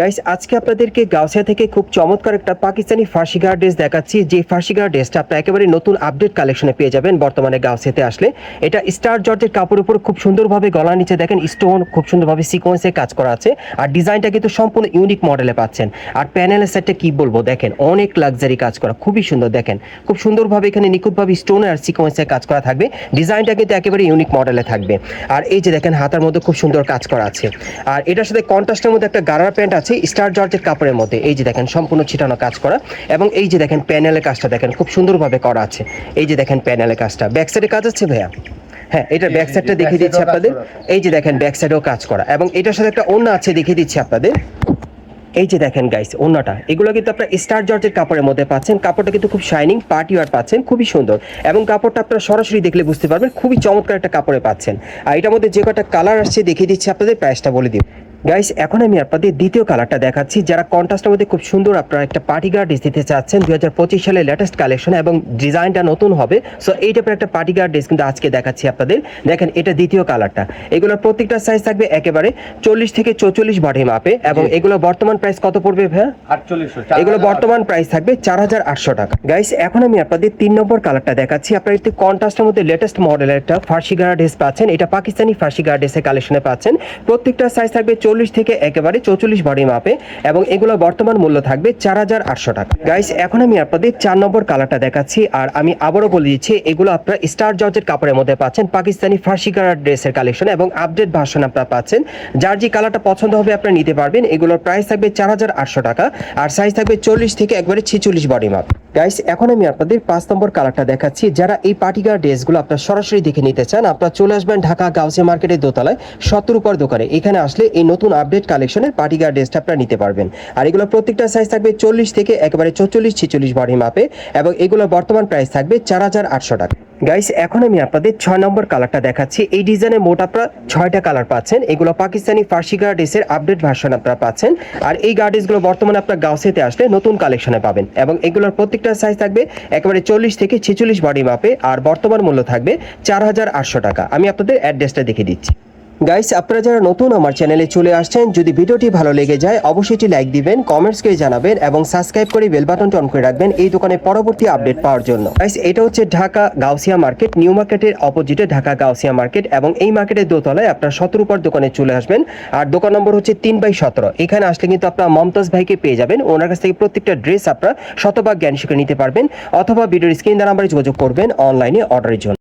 Guys আজকে আপনাদেরকে গাউসিয়া থেকে খুব চমৎকার একটা পাকিস্তানি ফার্সি গার্ড ড্রেস দেখাচ্ছি। যে ফার্সি গার্ড ড্রেসটা আপনার একেবারে নতুন আপডেট কালেকশনে পেয়ে যাবেন বর্তমানে গাউসিয়াতে আসলে। এটা স্টার জর্জের কাপড়ের উপর খুব সুন্দরভাবে গলার নিচে দেখেন স্টোন খুব সুন্দরভাবে সিকোয়েন্সে কাজ করা আছে। আর ডিজাইনটা কিন্তু সম্পূর্ণ ইউনিক মডেলে পাচ্ছেন। আর প্যানেলের সেটটা কি বলব, দেখেন, অনেক লাক্সারি কাজ করা, খুবই সুন্দর, দেখেন। খুব সুন্দরভাবে এখানে নিখুঁতভাবে স্টোন আর সিকোয়েন্সে কাজ করা থাকবে। ডিজাইনটা কিন্তু একেবারে ইউনিক মডেলে থাকবে। আর এই যে দেখেন, হাতার মধ্যে খুব সুন্দর কাজ করা আছে। আর এটার সাথে কন্ট্রাস্টের মধ্যে একটা গারার প্যান্ট আছে। স্টার জর্জের কাপড়ের মধ্যে। এই যে দেখেন সম্পূর্ণ ছিটানো কাজ করা। এবং এই যে দেখেন প্যানেলের কাজটা দেখেন খুব সুন্দরভাবে করা আছে। এই যে দেখেন প্যানেলের কাজটা। ব্যাক সাইডে কাজ আছে ভাইয়া? হ্যাঁ এটা ব্যাক সাইডটা দেখিয়ে দিচ্ছি আপনাদের। এই যে দেখেন ব্যাক সাইডেও কাজ করা। এবং এটার সাথে একটা অন্য আছে দেখিয়ে দিচ্ছি আপনাদের। এই যে দেখেন গাইস অন্যটা এগুলো কিন্তু আপনার স্টার জর্জের কাপড়ের মধ্যে পাচ্ছেন। কাপড়টা কিন্তু খুব শাইনিং পার্টি ওয়ার পাচ্ছেন খুবই সুন্দর। এবং কাপড়টা আপনারা সরাসরি দেখলে বুঝতে পারবেন খুবই চমৎকার একটা কাপড়ে পাচ্ছেন। আর এটার মধ্যে যে কটা কালার আসছে দেখিয়ে দিচ্ছি আপনাদের প্রাইসটা বলে দিই। গাইস এখন আমি আপনাদের দ্বিতীয় কালারটা দেখাচ্ছি যারা কন্ট্রাস্টের মধ্যে খুব সুন্দর আপনারা একটা পার্টি গার্ড ড্রেস দিতে চাচ্ছেন দুই হাজার পঁচিশ সালের লেটেস্ট কালেকশন এবং ডিজাইনটা নতুন হবে। সো এই টাইপের একটা পার্টি গার্ড ড্রেস কিন্তু আজকে দেখাচ্ছি আপনাদের। দেখেন এটা দ্বিতীয় কালারটা এগুলোর প্রত্যেকটা সাইজ থাকবে একেবারে চল্লিশ থেকে চৌচল্লিশ বডি মাপে এবং এগুলো বর্তমান প্রাইস কত পড়বে ভাইয়া? এগুলো বর্তমান প্রাইস থাকবে চার হাজার আটশো টাকা। গাইস এখন আমি আপনাদের তিন নম্বর কালারটা দেখাচ্ছি। আপনারা একটু কন্ট্রাস্টের মধ্যে লেটেস্ট মডেলের একটা ফার্সি গার্ড ড্রেস পাচ্ছেন। এটা পাকিস্তানি ফার্সি গার্ড ড্রেসের কালেকশনে পাচ্ছেন। প্রত্যেকটা সাইজ থাকবে চল্লিশ থেকে একেবারে চৌচল্লিশ বডি মাপে এবং এগুলো বর্তমান মূল্য থাকবে চার হাজার আটশো টাকা। গাইস এখন আমি আপনাদের চার নম্বর কালারটা দেখাচ্ছি আর আমি আবারও বলে দিচ্ছি, এগুলো আপনারা স্টার জর্জের কাপড়ের মধ্যে পাচ্ছেন পাকিস্তানি ফার্সি গার্ড ড্রেসের কালেকশন এবং আপডেট ভার্সন আপনারা পাচ্ছেন। যার যে কালারটা পছন্দ হবে আপনারা নিতে পারবেন, এগুলোর প্রাইস থাকবে চার হাজার আটশো টাকা আর সাইজ থাকবে চল্লিশ থেকে একবারে ছেচল্লিশ বডি মাপ। গাইস এখন আমি আপনাদের পাঁচ নম্বর কালারটা দেখাচ্ছি। যারা এই পার্টিকার ড্রেসগুলো আপনার সরাসরি দেখে নিতে চান, আপনারা চলে আসবেন ঢাকা গাউসে মার্কেটের দোতলায়, সত্তর উপর দোকানে। এখানে আসলে এই নতুন আপডেট কালেকশনের পার্টিকার ড্রেসটা আপনারা নিতে পারবেন। আর এগুলো প্রত্যেকটা সাইজ থাকবে চল্লিশ থেকে একেবারে চৌচল্লিশ ছেচল্লিশ বডি মাপে এবং এগুলো বর্তমান প্রাইস থাকবে চার হাজার আটশো টাকা। গাইস এখন আমি আপনাদের ছয় নম্বর কালারটা দেখাচ্ছি। এই ডিজাইনে মোট আপনারা ছয়টা কালার পাচ্ছেন। এগুলো পাকিস্তানি ফার্সি গার্ডেসের আপডেট ভার্সন আপনারা পাচ্ছেন। আর এই গার্ডেসগুলো বর্তমানে আপনার গাউসেতে আসলে নতুন কালেকশনে পাবেন। এবং এগুলোর প্রত্যেকটা সাইজ থাকবে একেবারে চল্লিশ থেকে ছেচল্লিশ বডি মাপে আর বর্তমান মূল্য থাকবে চার হাজার আটশো টাকা। আমি আপনাদের অ্যাড্রেসটা দেখে দিচ্ছি। গাইস আপনারা যারা নতুন আমার চ্যানেলে চলে আসছেন, যদি ভিডিওটি ভালো লেগে যায়, অবশ্যই লাইক দিবেন কমেন্টস করে জানাবেন এবং সাবস্ক্রাইব করে বেল বাটনটা অন করে রাখবেন এই দোকানে পরবর্তী আপডেট পাওয়ার জন্য। গাইস এটা হচ্ছে ঢাকা গাউসিয়া মার্কেট নিউ মার্কেটের অপোজিটে ঢাকা গাউসিয়া মার্কেট এবং এই মার্কেটের দোতলায় আপনার সতেরো উপর দোকানে চলে আসবেন। আর দোকান নম্বর হচ্ছে তিন বাই সতেরো। এখানে আসলে কিন্তু আপনার মমতাজ ভাইকে পেয়ে যাবেন। ওনার কাছ থেকে প্রত্যেকটা ড্রেস আপনারা শতভাগ জ্ঞান শিখে নিতে পারবেন অথবা ভিডিওর স্ক্রিন দ্বারা নাম্বারে যোগাযোগ করবেন অনলাইনে অর্ডারের জন্য।